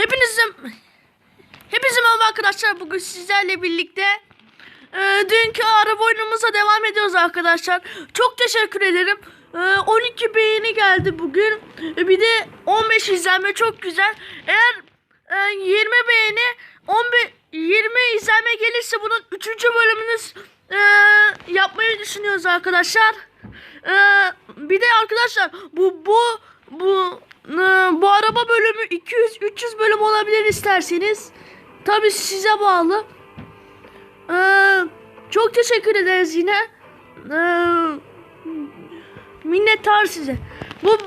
Hepinize Hepinize merhaba arkadaşlar. Bugün sizlerle birlikte e, dünkü araba oyunumuza devam ediyoruz arkadaşlar. Çok teşekkür ederim. E, 12 beğeni geldi bugün. E, bir de 15 izlenme çok güzel. Eğer e, 20 beğeni 15 20 izlenme gelirse bunun 3. bölümünü e, yapmayı düşünüyoruz arkadaşlar. E, bir de arkadaşlar bu bu bu bu araba bölümü 200 300 bölüm olabilir isterseniz. Tabii size bağlı. Çok teşekkür ederiz yine. Minnettar size. Bu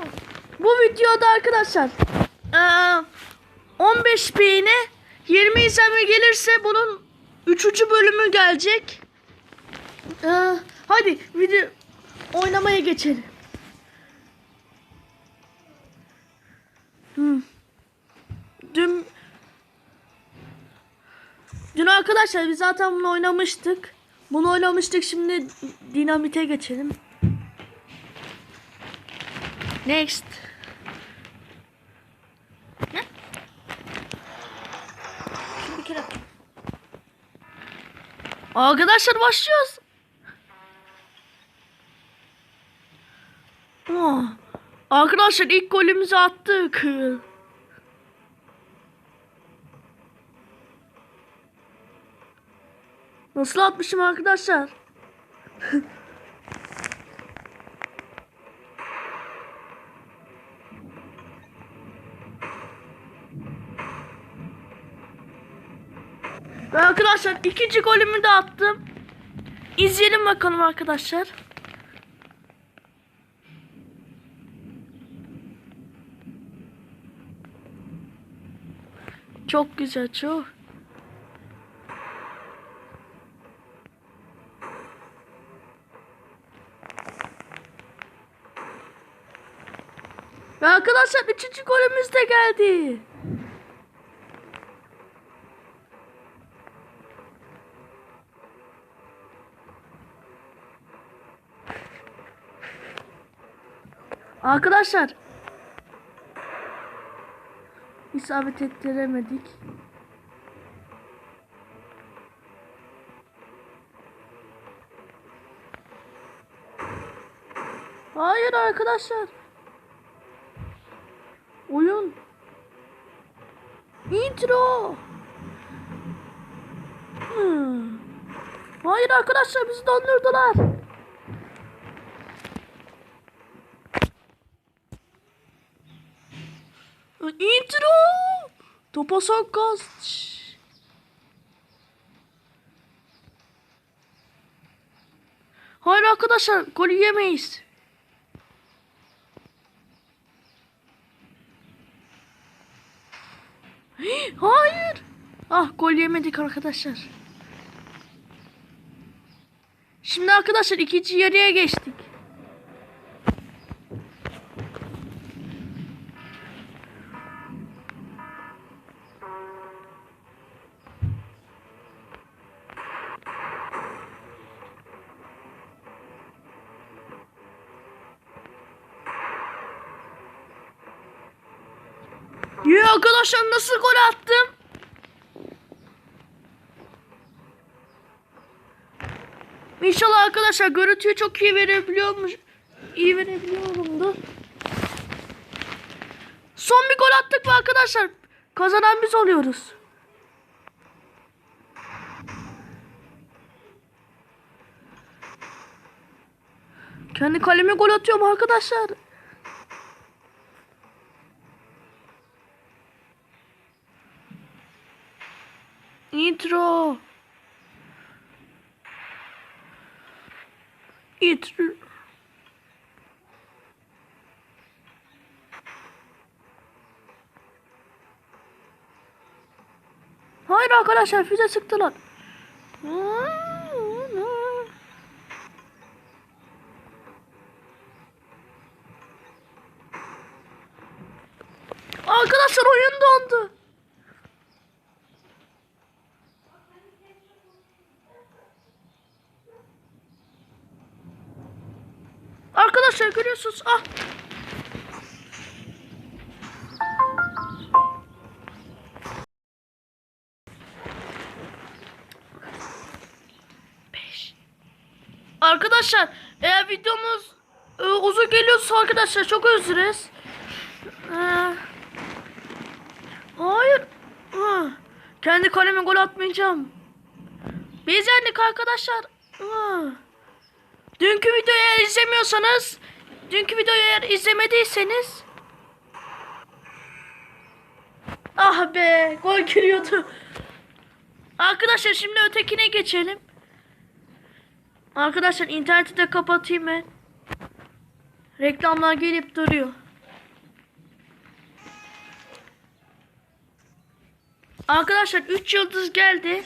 bu videoda arkadaşlar ee, 15 beğeni 20 izlenme gelirse bunun 3. bölümü gelecek. Ee, hadi video oynamaya geçelim. Dün Dün arkadaşlar biz zaten bunu oynamıştık. Bunu oynamıştık şimdi dinamite geçelim. Next. Ne? Şimdi kere. Arkadaşlar başlıyoruz. Oh. Arkadaşlar ilk golümüzü attık. Nasıl atmışım arkadaşlar? Arkadaşlar ikinci golümü de attım. İzleyelim bakalım arkadaşlar. Çok güzel çok. Ve arkadaşlar üçüncü golümüz de geldi. Arkadaşlar isabet ettiremedik. Hayır arkadaşlar. Oyun. Intro. Hmm. Hayır arkadaşlar bizi dondurdular. Intro. Topa gaz. Hayır arkadaşlar golü yemeyiz. Hayır. Ah gol yemedik arkadaşlar. Şimdi arkadaşlar ikinci yarıya geçtik. Arkadaşlar nasıl gol attım? İnşallah arkadaşlar görüntüyü çok iyi verebiliyormuş. İyi verebiliyorumdu. Son bir gol attık ve arkadaşlar kazanan biz oluyoruz. Kendi kaleme gol atıyorum arkadaşlar. Intro. Intro. Hayır arkadaşlar füze sıktılar. Arkadaşlar oyun dondu. Arkadaşlar görüyorsunuz. Ah. Arkadaşlar eğer videomuz e, uzun geliyorsa arkadaşlar çok özür dileriz. Ee, hayır. Hı. Kendi kaleme gol atmayacağım. Biz arkadaşlar. Hı. Dünkü videoyu eğer izlemiyorsanız, dünkü videoyu eğer izlemediyseniz Ah be, gol giriyordu. Arkadaşlar şimdi ötekine geçelim. Arkadaşlar interneti de kapatayım ben. Reklamlar gelip duruyor. Arkadaşlar 3 yıldız geldi.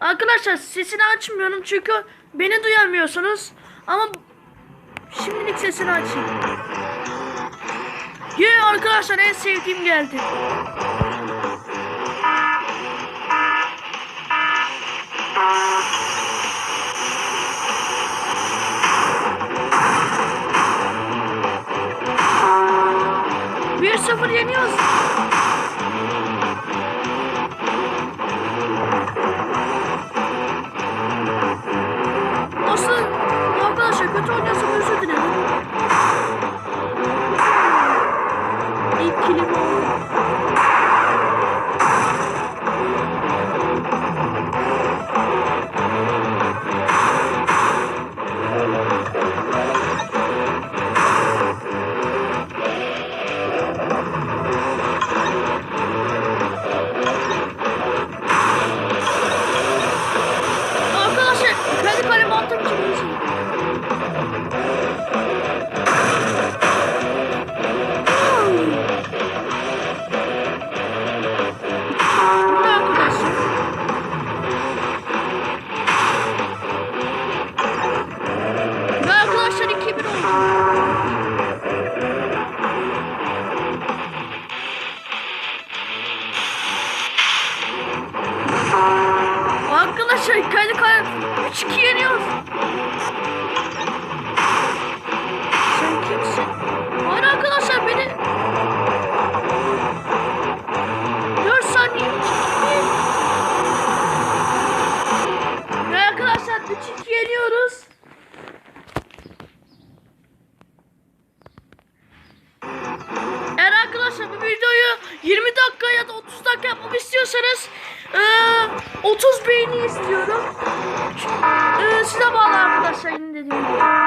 Arkadaşlar sesini açmıyorum çünkü beni duyamıyorsunuz. Ama şimdilik sesini açayım. Yee arkadaşlar en sevdiğim geldi. Thank you. 1-0 yeniyoruz. Dostlar, arkadaşlar kötü oynuyorsun özür dilerim. İlk kilim oldu. 3-2 yeniyoruz. Sen kimsin? Hayır arkadaşlar beni 4 saniye 3-2 Ve arkadaşlar 3-2 yeniyoruz. Eğer arkadaşlar bu videoyu 20 dakika ya da 30 dakika yapmamı istiyorsanız eee 30 beğeni istiyorum. Size bağlı arkadaşlar yine dediğim gibi.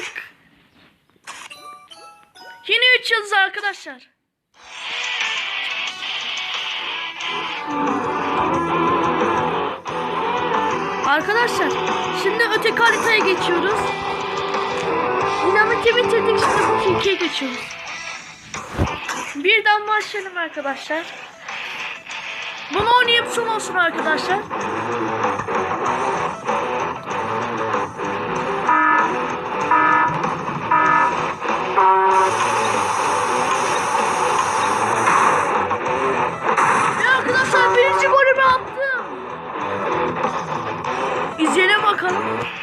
Kazandık. Yine 3 yıldız arkadaşlar. Arkadaşlar şimdi öteki haritaya geçiyoruz. Dinamiki bitirdik şimdi bu ikiye geçiyoruz. Birden başlayalım arkadaşlar. Bunu oynayıp son olsun arkadaşlar. Bakalım.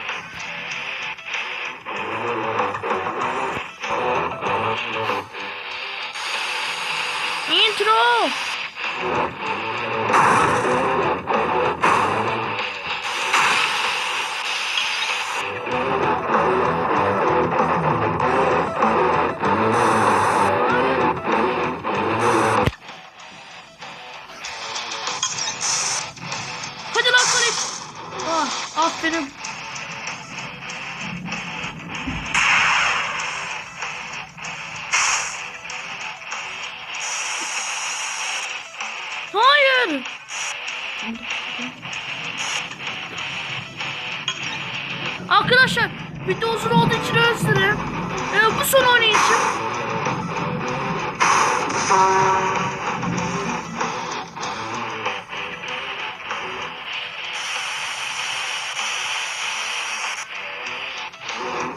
Hayır. Arkadaşlar video uzun olduğu için özür. Ee, bu son oynayışım.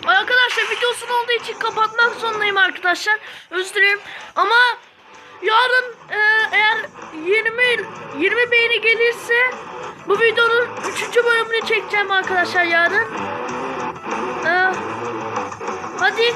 Arkadaşlar video uzun olduğu için kapatmak zorundayım arkadaşlar. Özür dilerim. Ama yarın e, eğer 20 20 beğeni gelirse bu videonun 3. bölümünü çekeceğim arkadaşlar yarın. E, hadi